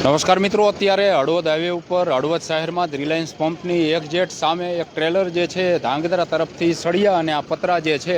નમસ્કાર મિત્રો, અત્યારે હળવદ હાઈવે ઉપર હળવદ શહેરમાં રિલાયન્સ પંપની એક જેટ સામે એક ટ્રેલર જે છે, ધાંગધ્રા તરફથી સળિયા અને આ પતરા જે છે,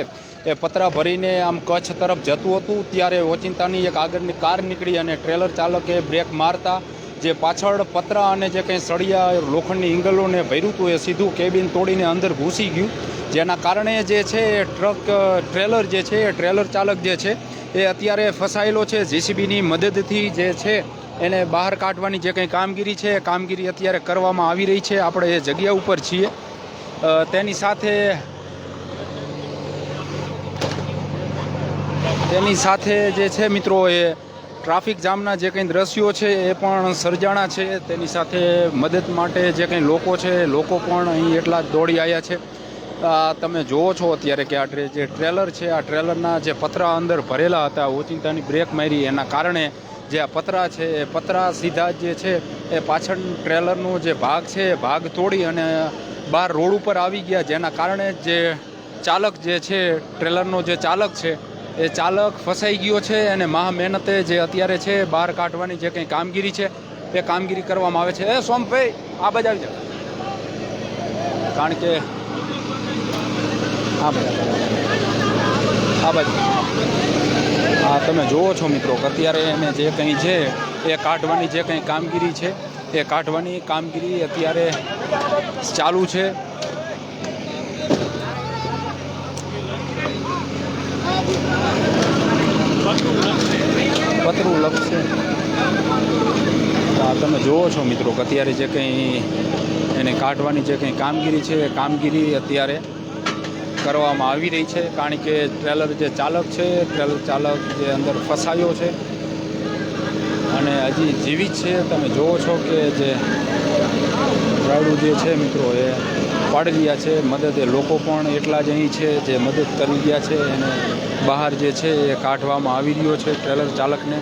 એ પતરા ભરીને આમ કચ્છ તરફ જતું હતું. ત્યારે ઓચિંતાની એક આગળની કાર નીકળી અને ટ્રેલર ચાલકે બ્રેક મારતા જે પાછળ પતરા અને જે કંઈ સળિયા લોખંડની ઇંગલોને ભર્યું હતું, એ સીધું કેબિન તોડીને અંદર ઘૂસી ગયું. જેના કારણે જે છે, એ ટ્રક ટ્રેલર જે છે, એ ટ્રેલર ચાલક જે છે, એ અત્યારે ફસાયેલો છે. જેસીબીની મદદથી જે છે એને બહાર કાઢવાની જે કંઈ કામગીરી છે, એ કામગીરી અત્યારે કરવામાં આવી રહી છે. આપણે એ જગ્યા ઉપર છીએ. તેની સાથે તેની સાથે જે છે મિત્રો, એ ટ્રાફિક જામના જે કંઈ દ્રશ્યો છે, એ પણ સર્જાણા છે. તેની સાથે મદદ માટે જે કંઈ લોકો છે લોકો પણ અહીં એટલા જ દોડી આવ્યા છે. તમે જુઓ છો અત્યારે કે આ જે ટ્રેલર છે, આ ટ્રેલરના જે પતરા અંદર ભરેલા હતા, ઓચિંતાની બ્રેક મારી, એના કારણે જે આ પતરા છે, એ પતરા સીધા જે છે, એ પાછળ ટ્રેલરનો જે ભાગ છે, એ ભાગ તોડી અને બહાર રોડ ઉપર આવી ગયા, જેના કારણે જે ચાલક જે છે, ટ્રેલરનો જે ચાલક છે, એ ચાલક ફસાઈ ગયો છે અને મહા મહેનતે જે અત્યારે છે, બહાર કાઢવાની જે કંઈ કામગીરી છે, એ કામગીરી કરવામાં આવે છે. એ સોમભાઈ, આ બાજુ આવી જાઓ. કારણ કે આ બાજુ. આ બાજુ. હા તમે જુઓ છો મિત્રો, કે અત્યારે એને જે કંઈ છે, એ કાઢવાની જે કંઈ કામગીરી છે, એ કાઢવાની કામગીરી અત્યારે ચાલુ છે. પતરું લખશે હા તમે જુઓ છો મિત્રો, કે અત્યારે જે કંઈ એને કાઢવાની જે કંઈ કામગીરી છે, એ કામગીરી અત્યારે કરવામાં આવી રહી છે, કારણ કે ટ્રેલર જે ચાલક છે, ટ્રેલર ચાલક જે અંદર ફસાયો છે, અને હજી જીવિત છે. તમે જુઓ છો કે જે રાયડું જે છે મિત્રો, એ પાડી રહ્યા છે. મદદ એ લોકો પણ એટલા જ અહીં છે જે મદદ કરી રહ્યા છે. એને બહાર જે છે એ કાઢવામાં આવી રહ્યો છે ટ્રેલર ચાલકને.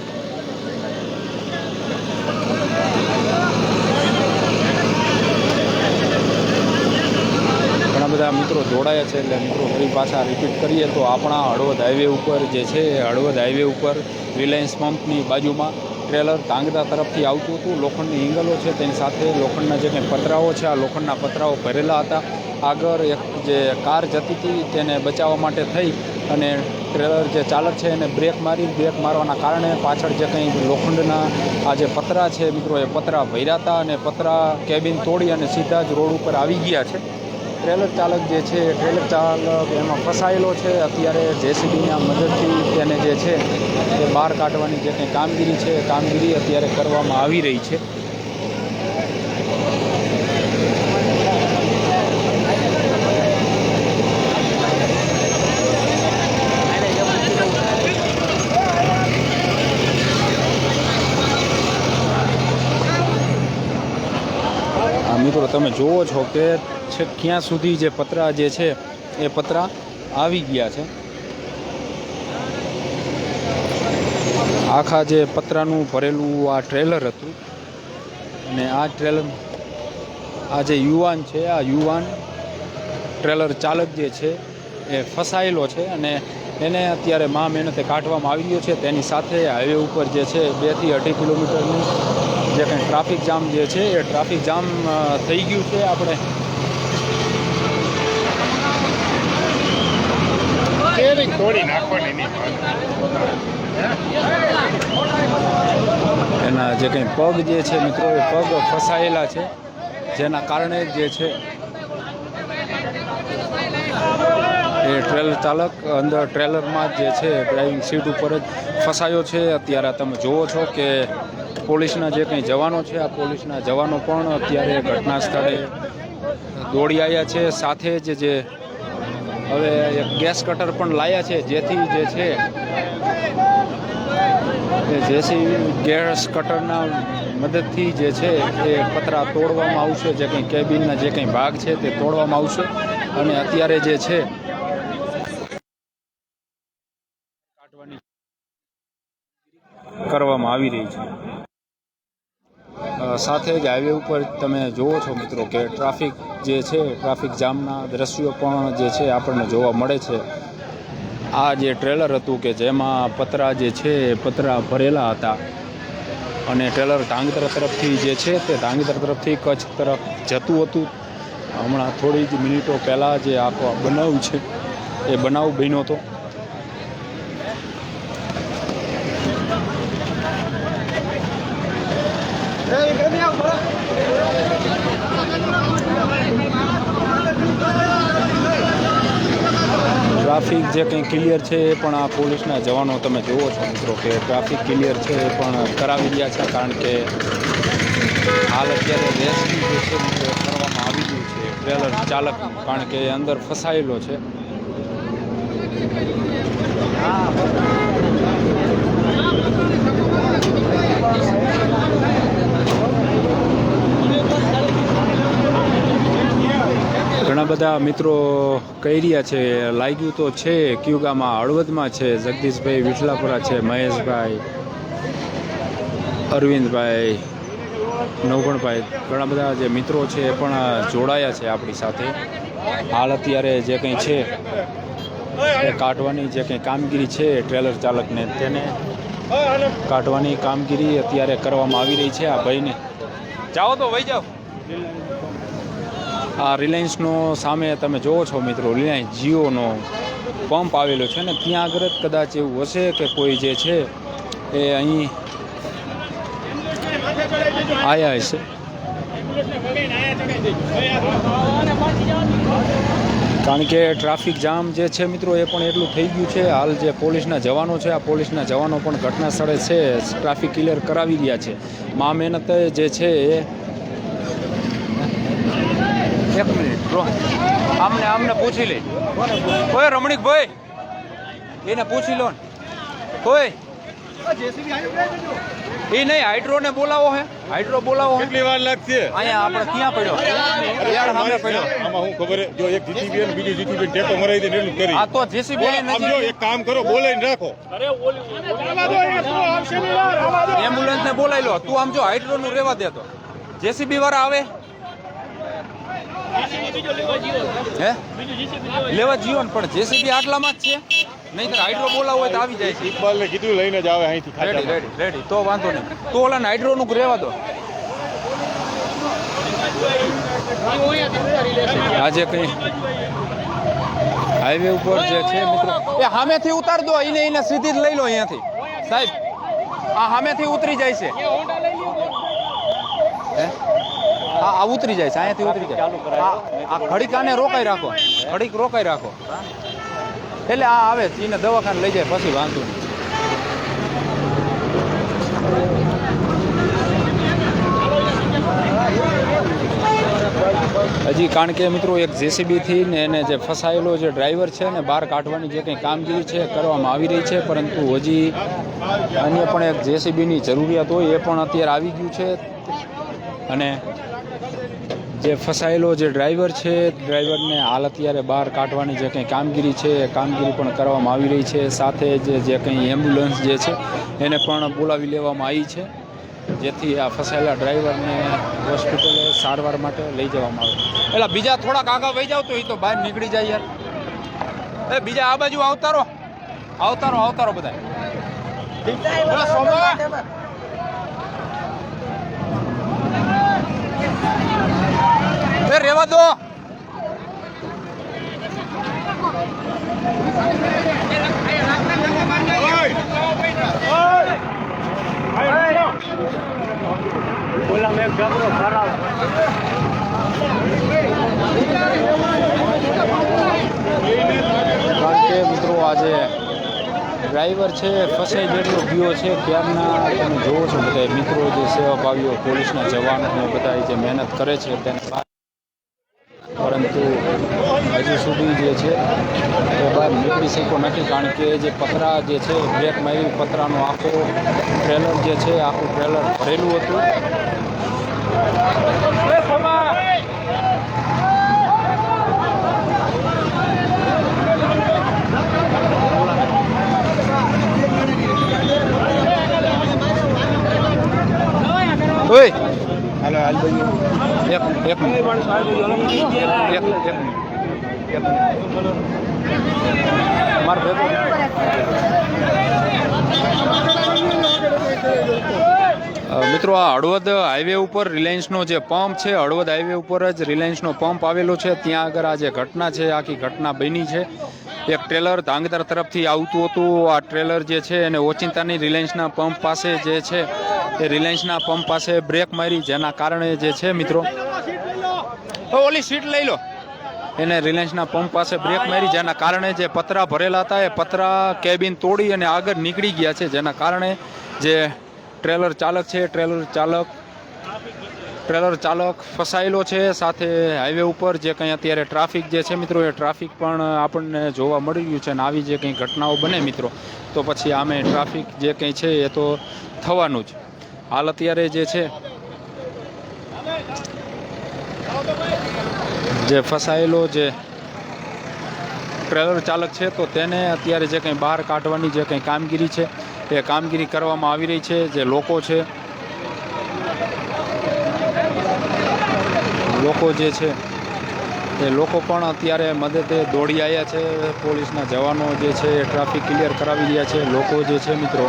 બધા મિત્રો જોડાયા છે એટલે મિત્રો ફરી પાછા રિપીટ કરીએ તો આપણા હળવદ હાઈવે ઉપર જે છે, હળવદ હાઈવે ઉપર રિલાયન્સ પંપની બાજુમાં ટ્રેલર કાંગડા તરફથી આવતું હતું. લોખંડની ઇંગલો છે, તેની સાથે લોખંડના જે કંઈ પતરાઓ છે, આ લોખંડના પતરાઓ ભરેલા હતા. આગળ એક જે કાર જતી હતી, તેને બચાવવા માટે થઈ અને ટ્રેલર જે ચાલક છે, એને બ્રેક મારી બ્રેક મારવાના કારણે પાછળ જે કંઈ લોખંડના આ જે પતરા છે, મિત્રો એ પતરા ભર્યા હતા અને પતરા કેબિન તોડી અને સીધા જ રોડ ઉપર આવી ગયા છે. ટ્રેલર ચાલક જે છે ટ્રેલર ચાલક એમાં ફસાયેલો છે. અત્યારે જેસીબીના મદદથી તેને જે છે, એ બહાર કાઢવાની જે કંઈ કામગીરી છે કામગીરી અત્યારે કરવામાં આવી રહી છે. મિત્રો તમે જુઓ છો કે છેક ક્યાં સુધી જે પતરા જે છે એ પતરા આવી ગયા છે. આખા જે પતરાનું ભરેલું આ ટ્રેલર હતું અને આ ટ્રેલર આ જે યુવાન છે, આ યુવાન ટ્રેલર ચાલક જે છે એ ફસાયેલો છે અને એને અત્યારે મા મહેનતે કાઢવામાં આવી રહ્યો છે. તેની સાથે હાઈવે ઉપર જે છે બેથી અઢી કિલોમીટરનું જે કંઈ ટ્રાફિક જામ જે છે એ ટ્રાફિક જામ થઈ ગયું છે. આપણે તોડી નાખવાની નહીં એના જે કંઈ પગ જે છે મિત્રો, એ પગ ફસાયેલા છે. જેના કારણે જે છે, એ ટ્રેલર ચાલક અંદર ટ્રેલરમાં જ છે, ડ્રાઇવિંગ સીટ ઉપર જ ફસાયો છે. અત્યારે તમે જુઓ છો કે પોલીસના જે કંઈ જવાનો છે, આ પોલીસના જવાનો પણ અત્યારે ઘટના સ્થળે દોડી આવ્યા છે. સાથે જ જે હવે ગેસ કટર પણ લાયા છે, જેથી જે છે જેસી ગેસ કટરના મદદથી જે છે, એ પતરા તોડવામાં આવશે, જે કંઈ કેબિનના જે કંઈ ભાગ છે, તે તોડવામાં આવશે. અને અત્યારે જે છે કરવામાં આવી રહી છે. સાથે જ હાઈવે ઉપર તમે જુઓ છો મિત્રો કે ટ્રાફિક જે છે ટ્રાફિક જામના દ્રશ્યો પણ જે છે આપણને જોવા મળે છે. આ જે ટ્રેલર હતું કે જેમાં પતરા જે છે પતરા ભરેલા હતા અને ટ્રેલર ધાંગધ્રા તરફથી જે છે તે ધાંગધ્રા તરફથી કચ્છ તરફ જતું હતું. હમણાં થોડી જ મિનિટો પહેલાં જે આખો બનાવ છે, એ બનાવ બન્યો હતો. ટ્રાફિક જે કંઈ ક્લિયર છે એ પણ આ પોલીસના જવાનો તમે જુઓ છો મિત્રો કે ટ્રાફિક ક્લિયર છે એ પણ કરાવી રહ્યા છે કારણ કે હાલ અત્યારે રેસ્ક્યુ જે છે કરવામાં આવી ગયું છે ટ્રેલર ચાલક કારણ કે અંદર ફસાયેલો છે. ઘણા બધા મિત્રો કહી રહ્યા છે, લાગ્યું તો છે, ક્યુગામાં હળવદમાં છે, જગદીશભાઈ વિઠલાપુરા છે, મહેશભાઈ, અરવિંદભાઈ, નવગણભાઈ, ઘણા બધા જે મિત્રો છે એ પણ જોડાયા છે આપણી સાથે. હાલ અત્યારે જે કંઈ છે, એ કાઢવાની જે કંઈ કામગીરી છે, ટ્રેલર ચાલકને તેને કાઢવાની કામગીરી અત્યારે કરવામાં આવી રહી છે આ ભાઈને. જાઓ તો વહી જાઓ. આ રિલાયન્સનો સામે તમે જોવો છો મિત્રો, રિલાયન્સ જીઓનો પંપ આવેલો છે ને, ત્યાં આગળ જ કદાચ એવું હશે કે કોઈ જે છે એ અહીં આયા હશે. કારણ કે ટ્રાફિક જામ જે છે મિત્રો, એ પણ એટલું થઈ ગયું છે. હાલ જે પોલીસના જવાનો છે, આ પોલીસના જવાનો પણ ઘટના સ્થળે છે. ટ્રાફિક ક્લિયર કરાવી રહ્યા છે. મા મહેનત જે છે એ એક મિનિટ બ્રો આમને આમને પૂછી લે. ઓય રમણીક ભાઈ. એને પૂછી લો ને. કોઈ એ નહીં હાઇડ્રો ને બોલાવો હે. હાઇડ્રો બોલાવો કેટલી વાર લાગશે? અહીંયા આપણે ક્યાં પડ્યો? યાર સામે પડ્યો. આમાં હું ખબર જો એક જીતીબી અને બીજી જીતીબી ટેકો મરાવી દે ને એટલું કરી. આ તો જેસીબી આમ જો એક કામ કરો બોલાઈને રાખો. એમ્બ્યુલન્સ ને બોલાવી લો. તું આમ જો હાઇડ્રો નું રેવા દે તો. જેસીબી વાળા આવે. હે? લેવા જીવન પણ જેસીબી આટલામાં જ છે? નહીં હાઇડ્રો બોલાવો હોય તો આવી જાય છે. ઇકબાલને કીધું લઈને જ આવે અહીંથી રેડી રેડી રેડી તો વાંધો નહીં. તો ઓલા હાઇડ્રો નું રહેવા દો. આજે કઈ હાઈવે ઉપર જે છે મિત્રો એ સામેથી ઉતાર દો એને એને સીધી જ લઈ લો અહીંયાથી. સાહેબ આ સામેથી ઉતરી જાય છે. હે? હા આ ઉતરી જાય છે અહીંયાથી ઉતરી જાય. આ ખડીકાને ઘડીક આને રોકાઈ રાખો. ઘડીક રોકાઈ રાખો. એટલે આ આવે એને દવાખાને લઈ જાય પછી વાંધો નહીં. હજી કારણ કે મિત્રો એક જેસીબીથી ને એને જે ફસાયેલો જે ડ્રાઈવર છે ને બહાર કાઢવાની જે કંઈ કામગીરી છે એ કરવામાં આવી રહી છે પરંતુ હજી અન્ય પણ એક જેસીબીની જરૂરિયાત હોય એ પણ અત્યારે આવી ગયું છે. અને જે ફસાયેલો જે ડ્રાઈવર છે ડ્રાઈવરને હાલ અત્યારે બહાર કાઢવાની જે કંઈ કામગીરી છે એ કામગીરી પણ કરવામાં આવી રહી છે. સાથે જે જે કંઈ એમ્બ્યુલન્સ જે છે એને પણ બોલાવી લેવામાં આવી છે. જેથી આ ફસાયેલા ડ્રાઈવરને હોસ્પિટલે સારવાર માટે લઈ જવામાં આવે. એટલે બીજા થોડાક આગળ વહી જાવ તો એ તો બહાર નીકળી જાય યાર. એ બીજા આ બાજુ આવતારો. આવતારો આવતારો બધા રેવા દો મિત્રો આજે ડ્રાઈવર છે ફસાઈ જેટલો ગયો છે ત્યારના તમે જોવો છો બધા મિત્રો જે સેવાભાવીઓ પોલીસના જવાનો બધા જે મહેનત કરે છે, તેને સુધી જે છે એ બહાર નીકળી શક્યો નથી. કારણ કે જે પતરા જે છે બ્રેક મારી પતરાનો આખો ટ્રેલર જે છે આખું ટ્રેલર ભરેલું હતું. ઓય! હાલો હાલ એક એક એક એક મિત્રો, આ હળવદ હાઈવે ઉપર રિલાયન્સનો જે પંપ છે, હળવદ હાઈવે ઉપર જ રિલાયન્સનો પંપ આવેલો છે. ત્યાં આગળ આ જે ઘટના છે, આખી ઘટના બની છે. એક ટ્રેલર ધાંગધર તરફથી આવતું હતું. આ ટ્રેલર જે છે, એને ઓચિંતાની રિલાયન્સના પંપ પાસે જે છે, એ રિલાયન્સના પંપ પાસે બ્રેક મારી. જેના કારણે જે છે, મિત્રો ઓલી સીટ લઈ લો. એને રિલાયન્સના પંપ પાસે બ્રેક મારી, જેના કારણે જે પતરા ભરેલા હતા, એ પતરા કેબિન તોડી અને આગળ નીકળી ગયા છે, જેના કારણે જે ટ્રેલર ચાલક છે, ટ્રેલર ચાલક ટ્રેલર ચાલક ફસાયેલો છે, સાથે હાઈવે ઉપર જે કંઈ અત્યારે ટ્રાફિક જે છે મિત્રો, એ ટ્રાફિક પણ આપણને જોવા મળી રહ્યું છે અને આવી જે કંઈ ઘટનાઓ બને મિત્રો, તો પછી આમે ટ્રાફિક જે કંઈ છે એ તો થવાનું જ. હાલ અત્યારે જે છે જે ફસાયેલો જે ટ્રેલર ચાલક છે, તો તેને અત્યારે જે કંઈ બહાર કાઢવાની જે કંઈ કામગીરી છે, એ કામગીરી કરવામાં આવી રહી છે, જે લોકો છે, લોકો જે છે, એ લોકો પણ અત્યારે મદદે દોડી આવ્યા છે, પોલીસના જવાનો જે છે, એ ટ્રાફિક ક્લિયર કરાવી રહ્યા છે, લોકો જે છે મિત્રો.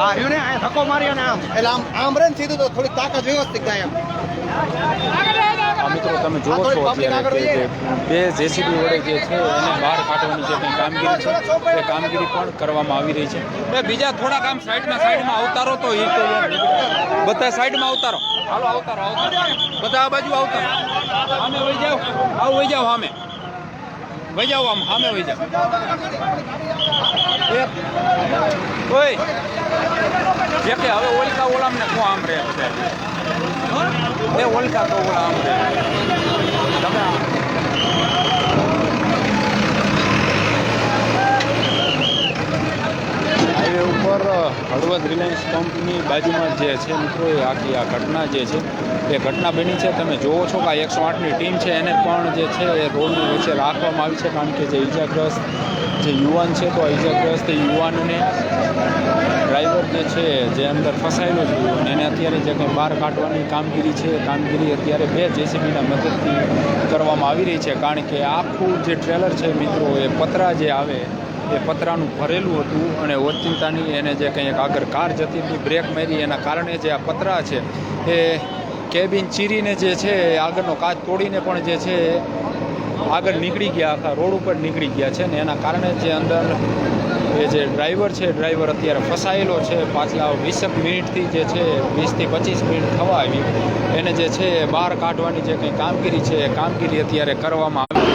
જેસીબી રહ્યું ને આ ધક્કો માર્યો ને આમ. એટલે આમ આમ રે ને સીધું તો થોડીક તાકાત વ્યવસ્થિત થાય એમ. મિત્રો તમે જુઓ છો અત્યારે બે જેસીબી વડે જે છે એને બહાર કાઢવાની જે કંઈ કામગીરી છે એ કામગીરી પણ કરવામાં આવી રહી છે. એ બીજા થોડા કામ સાઈડમાં સાઈડમાં અવતારો તો એ તો બધા સાઈડમાં અવતારો. હાલો અવતારો અવતારો. બધા આ બાજુ અવતારો. સામે વહી જાઓ. આવું વહી જાઓ સામે. વહી જાઓ આમ સામે વહી જાઓ. એ ઓય. જે કે હવે ઓલકા ઓલામ ને કો આમ રે છે? એ ઓલકા તો ઓલા આમ ઉપર હળવદ રિલાયન્સ કંપની બાજુમાં જે છે મિત્રો, એ આખી આ ઘટના જે છે, એ ઘટના બની છે. તમે જોવો છો કે આ એકસો આઠની ટીમ છે, એને પણ જે છે એ રોડની વચ્ચે રાખવામાં આવી છે, કારણ કે જે ઈજાગ્રસ્ત જે યુવાન છે તો ઇજાગ્રસ્ત યુવાનને ડ્રાઈવર જે છે જે અંદર ફસાયેલો છે યુવાન એને અત્યારે જે કંઈ બહાર કાઢવાની કામગીરી છે કામગીરી અત્યારે બે જેસીબીના મદદથી કરવામાં આવી રહી છે. કારણ કે આખું જે ટ્રેલર છે મિત્રો, એ પતરા જે આવે, એ પતરાનું ભરેલું હતું અને ઓચિંતાની એને જે કંઈ આગળ કાર જતી હતી બ્રેક મારી, એના કારણે જે આ પતરા છે, એ કેબિન ચીરીને જે છે આગળનો કાચ તોડીને પણ જે છે આગળ નીકળી ગયા આખા રોડ ઉપર નીકળી ગયા છે ને એના કારણે જે અંદર એ જે ડ્રાઈવર છે ડ્રાઈવર અત્યારે ફસાયેલો છે. પાછલા વીસેક મિનિટથી જે છે, વીસથી પચીસ મિનિટ થવા આવી. એને જે છે બહાર કાઢવાની જે કંઈ કામગીરી છે, એ કામગીરી અત્યારે કરવામાં આવી.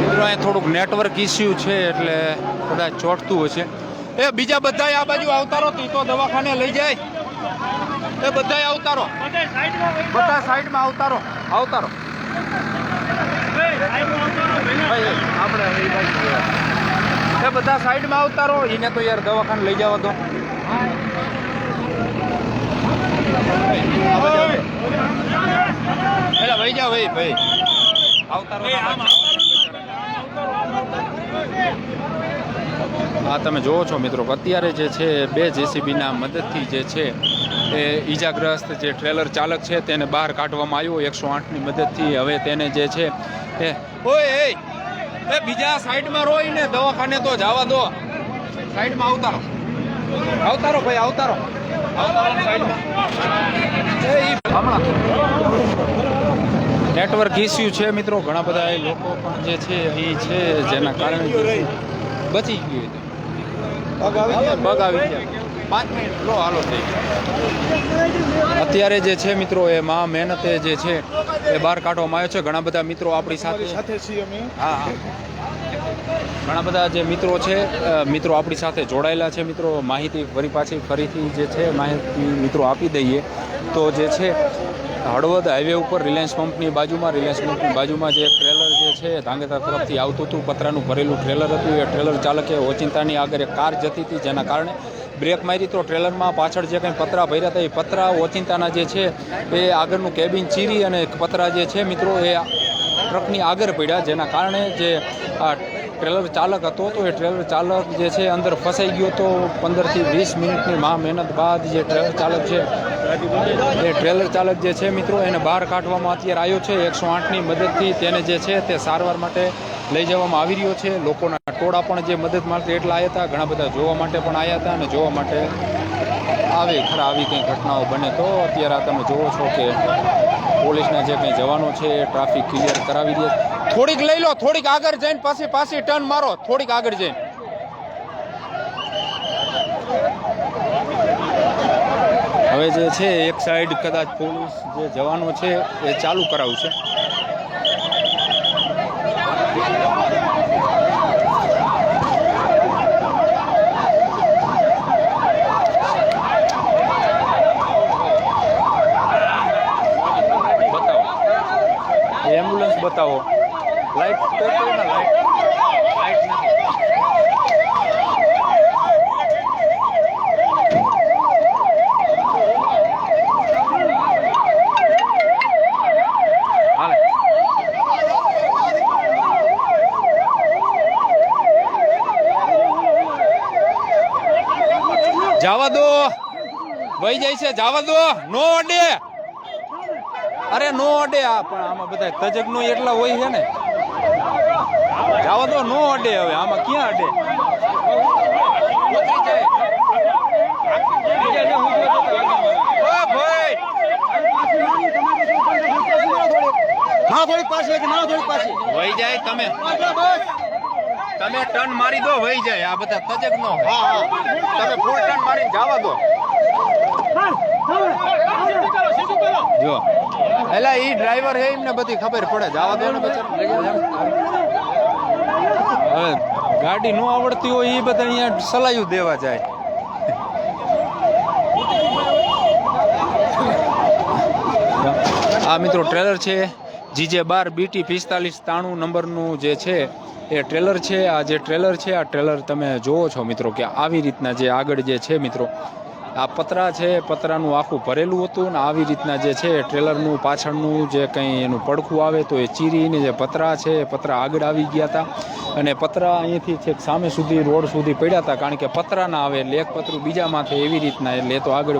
મિત્રો થોડુંક નેટવર્ક ઇસ્યુ છે એટલે કદાચ ચોટતું હશે. એ, બીજા બધાય આ બાજુ આવતા તી તો દવાખાને લઈ જાય. એ બધાય અવતારો બધા સાઈડમાં અવતારો અવતારો આપણે એ બધા સાઈડમાં અવતારો એને તો યાર દવાખાને લઈ જવા દો. એટલે ભાઈ જાઓ ભાઈ ભાઈ અવતારો હા તમે જોવો છો મિત્રો અત્યારે જે છે બે જેસીબીના મદદથી જે છે એ ઈજાગ્રસ્ત જે ટ્રેલર ચાલક છે તેને બહાર કાઢવામાં આવ્યો. એકસો આઠની મદદથી હવે તેને જે છે એ ઓય એ એ બીજા સાઈડમાં રોય ને દવાખાને તો જવા દો. સાઈડમાં અવતારો અવતારો ભાઈ અવતારો હમણાં. નેટવર્ક ઇસ્યુ છે મિત્રો. ઘણા બધા એ લોકો પણ જે છે એ છે જેના કારણે બચી ગયું. બગ આવી ગયા. પાંચ મિનિટ. લો હાલો થઈ અત્યારે જે છે મિત્રો એ મહા મહેનતે જે છે એ બહાર કાઢવામાં આવ્યો છે. ઘણા બધા મિત્રો આપણી સાથે સાથે છીએ અમે. હા હા. ઘણા બધા જે મિત્રો છે મિત્રો આપણી સાથે જોડાયેલા છે મિત્રો. માહિતી ફરી પાછી ફરીથી જે છે માહિતી મિત્રો આપી દઈએ. તો જે છે હળવદ હાઈવે ઉપર રિલાયન્સ પંપની બાજુમાં રિલાયન્સ પંપની બાજુમાં જે ટ્રેલર જે છે ધાંગધ્રા તરફથી આવતું હતું પતરાનું ભરેલું ટ્રેલર હતું. એ ટ્રેલર ચાલકે ઓચિંતાની આગળ કાર જતી હતી જેના કારણે બ્રેક મારી તો ટ્રેલરમાં પાછળ જે કંઈ પતરા ભર્યા હતા એ પતરા, ઓચિંતાના જે છે, એ આગળનું કેબિન ચીરી અને પતરા જે છે, મિત્રો, એ ટ્રકની આગળ પડ્યા, જેના કારણે જે આ ટ્રેલર ચાલક હતો, તો એ ટ્રેલર ચાલક જે છે, અંદર ફસાઈ ગયો તો પંદરથી વીસ મિનિટની મહા મહેનત બાદ જે ટ્રેલર ચાલક છે, એ ટ્રેલર ચાલક જે છે, મિત્રો, એને બહાર કાઢવામાં અત્યારે આવ્યો છે. એકસો આઠની મદદથી તેને જે છે, તે સારવાર માટે લઈ જવામાં આવી રહ્યો છે. લોકોના ટોળા પણ જે મદદ માટે એટલા આવ્યા હતા, ઘણા બધા જોવા માટે પણ આવ્યા હતા અને જોવા માટે આવે ખરા આવી કંઈ ઘટનાઓ બને તો અત્યારે આ તમે જોવો છો કે પોલીસના જે કંઈ જવાનો છે, ટ્રાફિક ક્લિયર કરાવી દે. થોડીક લઈ લો, થોડીક આગળ જઈને પાછી પાછી ટર્ન મારો, થોડીક આગળ જઈને. હવે જે છે, એક સાઈડ કદાચ પોલીસ જે જવાનો છે, એ ચાલુ કરાવું છે બતાવો એમ્બ્યુલન્સ બતાવો. લાઈટ લાઈટ નથી. જવા દો. વહી જાય છે જવા દો. નો અડે. અરે નો અડે આ પણ આમાં બધા તજજ્ઞો એટલા હોય છે ને. જવા દો નો અડે હવે આમાં ક્યાં અડે? ના થોડી પાછી કે ના થોડી પાછી. વહી જાય તમે. બસ. તમે ટર્ન મારી દો વહી જાય. આ બધા તજક નો હા હા. તમે ફૂલ ટર્ન મારી જવા દો. જો. એલા ઈ ડ્રાઈવર હે એમને બધી ખબર પડે. જવા દો ને હવે ગાડી નો આવડતી હોય એ બધા અહીંયા સલાયું દેવા જાય. આ મિત્રો ટ્રેલર છે. જીજે બાર બીટી પિસ્તાલીસ ત્રાણું નંબરનું જે છે એ ટ્રેલર છે, આ જે ટ્રેલર છે, આ ટ્રેલર તમે જોવો છો મિત્રો કે આવી રીતના જે આગળ જે છે મિત્રો, આ પતરા છે, પતરાનું આખું ભરેલું હતું ને આવી રીતના જે છે, ટ્રેલરનું પાછળનું જે કંઈ એનું પડખું આવે તો એ ચીરીને જે પતરા છે, એ પતરા આગળ આવી ગયા હતા અને પતરા અહીંથી છેક સામે સુધી રોડ સુધી પડ્યા હતા કારણ કે પતરા ના આવે એટલે એક પતરું બીજા માથે એવી રીતના એટલે એ તો આગળ